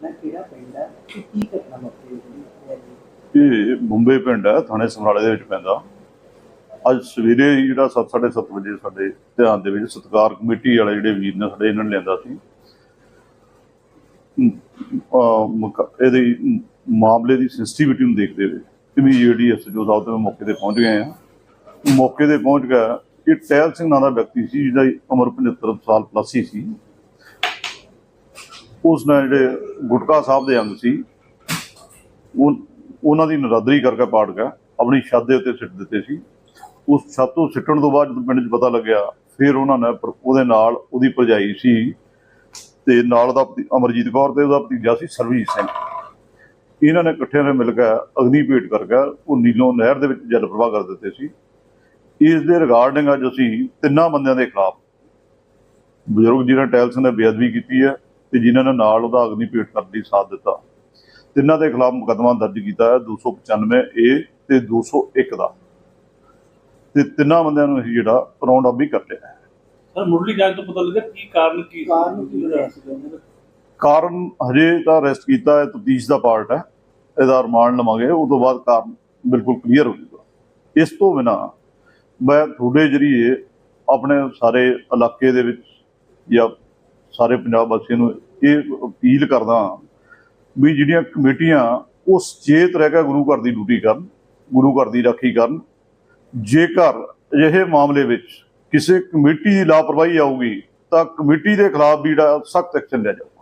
ਘਟਨਾ ਕਿਹੜਾ ਪਿੰਡ ਹੈ ਤੇ ਕੀ ਘਟਨਾ ਵਾਪਰੀ ਹੈ ਇਹ ਮੁੰਬਈ ਪਿੰਡ ਹੈ ਥਾਣੇ ਸਮਰਾਲੇ ਦੇ ਵਿੱਚ ਪੈਂਦਾ। ਅੱਜ ਸਵੇਰੇ ਜਿਹੜਾ 7:30 ਵਜੇ ਸਾਡੇ ਧਿਆਨ ਦੇ ਵਿੱਚ ਸਤਕਾਰ ਕਮੇਟੀ ਵਾਲੇ ਜਿਹੜੇ ਵੀਰ ਨੇ ਸਾਡੇ ਇਹਨਾਂ ਨੇ ਲਿਆਂਦਾ ਸੀ। ਅਮ, ਮਾਮਲੇ ਦੀ ਸੈਂਸਿਟੀਵਿਟੀ ਨੂੰ ਦੇਖਦੇ ਹੋਏ ਇਮੀਡੀਏਟਲੀ ਐਸਜੋ ਸਾਹਿਬ ਤੇ ਮੌਕੇ ਤੇ ਪਹੁੰਚ ਗਏ ਆ। ਮੌਕੇ ਤੇ ਪਹੁੰਚ ਗਿਆ ਇਹ ਟਹਿਲ ਸਿੰਘ ਨਾਂ ਦਾ ਵਿਅਕਤੀ ਸੀ ਜਿਹਦਾ ਉਮਰ 75 ਸਾਲ ਪਲੱਸ ਹੀ ਸੀ। ਉਸ ਨਾਲ ਜਿਹੜੇ ਗੁਟਕਾ ਸਾਹਿਬ ਦੇ ਅੰਗ ਸੀ, ਉਹ ਉਹਨਾਂ ਦੀ ਨਰਾਦਰੀ ਕਰਕੇ ਪਾੜ ਗਿਆ, ਆਪਣੀ ਛੱਤ ਦੇ ਉੱਤੇ ਸਿੱਟ ਦਿੱਤੇ ਸੀ। ਉਸ ਛੱਤ ਤੋਂ ਸਿੱਟਣ ਤੋਂ ਬਾਅਦ ਜਦੋਂ ਪਿੰਡ 'ਚ ਪਤਾ ਲੱਗਿਆ, ਫਿਰ ਉਹਨਾਂ ਨੇ ਪਰ- ਉਹਦੇ ਨਾਲ ਉਹਦੀ ਭਰਜਾਈ ਸੀ ਤੇ ਨਾਲ ਦਾ ਅਮਰਜੀਤ ਕੌਰ ਤੇ ਉਹਦਾ ਭਤੀਜਾ ਸੀ ਸਰਵੀਰ ਸਿੰਘ। ਇਹਨਾਂ ਨੇ ਇਕੱਠਿਆਂ ਨੇ ਮਿਲ ਕੇ ਅਗਨੀ ਭੇਟ ਕਰਕੇ ਉਹ ਨੀਲੋਂ ਨਹਿਰ ਦੇ ਵਿੱਚ ਜਲ ਪ੍ਰਵਾਹ ਕਰ ਦਿੱਤੇ ਸੀ। ਇਸ ਦੇ ਰਿਗਾਰਡਿੰਗ ਅੱਜ ਅਸੀਂ ਤਿੰਨਾਂ ਬੰਦਿਆਂ ਦੇ ਖਿਲਾਫ ਬਜ਼ੁਰਗ ਜੀ ਜਿਹਨਾਂ ਟੈਲਸ ਨੇ ਬੇਅਦਬੀ ਕੀਤੀ ਹੈ। ਤੇ ਜਿਨ੍ਹਾਂ ਨੇ ਨਾਲ ਉਹਦਾ ਅਗਨੀ ਭੇਟ ਕਰਨ ਦੀ ਸਾਥ ਦਿੱਤਾ। ਤਿੰਨਾਂ ਦੇ ਖਿਲਾਫ ਮੁਕੱਦਮਾ ਦਰਜ ਕੀਤਾ ਹੈ 295 ਏ ਤੇ 201 ਦਾ। ਤੇ ਤਿੰਨਾਂ ਬੰਦਿਆਂ ਨੂੰ ਅਸੀਂ ਜਿਹੜਾ ਰਾਉਂਡ ਅਪ ਵੀ ਕਰ ਲਿਆ ਹੈ। ਸਰ ਮੁੱਢਲੀ ਜਾਂਚ ਤੋਂ ਪਤਾ ਲੱਗਾ ਕੀ ਕਾਰਨ ਕੀ? ਕਾਰਨ ਕੀ ਹੋਇਆ ਸੀ ਉਹਨਾਂ ਦਾ ਕਾਰਨ ਹਜੇ ਤਾਂ ਅਰੈਸਟ ਕੀਤਾ ਹੈ ਤਫਤੀਸ਼ ਦਾ ਪਾਰਟ ਹੈ। ਇਹਦਾ ਰਿਮਾਂਡ ਲਵਾਂਗੇ। ਉਸ ਤੋਂ ਬਾਅਦ ਕਾਰਨ ਬਿਲਕੁਲ ਕਲੀਅਰ ਹੋ ਜਾਊਗਾ। ਇਸ ਤੋਂ ਬਿਨਾ ਮੈਂ ਤੁਹਾਡੇ ਜਰੀਏ ਆਪਣੇ ਸਾਰੇ ਇਲਾਕੇ ਦੇ ਵਿੱਚ ਜਾਂ ਸਾਰੇ ਪੰਜਾਬ ਵਾਸੀਆਂ ਨੂੰ ਇਹ ਅਪੀਲ ਕਰਦਾ ਵੀ ਜਿਹੜੀਆਂ ਕਮੇਟੀਆਂ ਉਹ ਸੁਚੇਤ ਰਹਿ ਕੇ ਗੁਰੂ ਘਰ ਦੀ ਡਿਊਟੀ ਕਰਨ, ਗੁਰੂ ਘਰ ਦੀ ਰਾਖੀ ਕਰਨ। ਜੇਕਰ ਅਜਿਹੇ ਮਾਮਲੇ ਵਿੱਚ ਕਿਸੇ ਕਮੇਟੀ ਦੀ ਲਾਪਰਵਾਹੀ ਆਊਗੀ ਤਾਂ ਕਮੇਟੀ ਦੇ ਖਿਲਾਫ ਵੀ ਜਿਹੜਾ ਸਖਤ ਐਕਸ਼ਨ ਲਿਆ ਜਾਊਗਾ।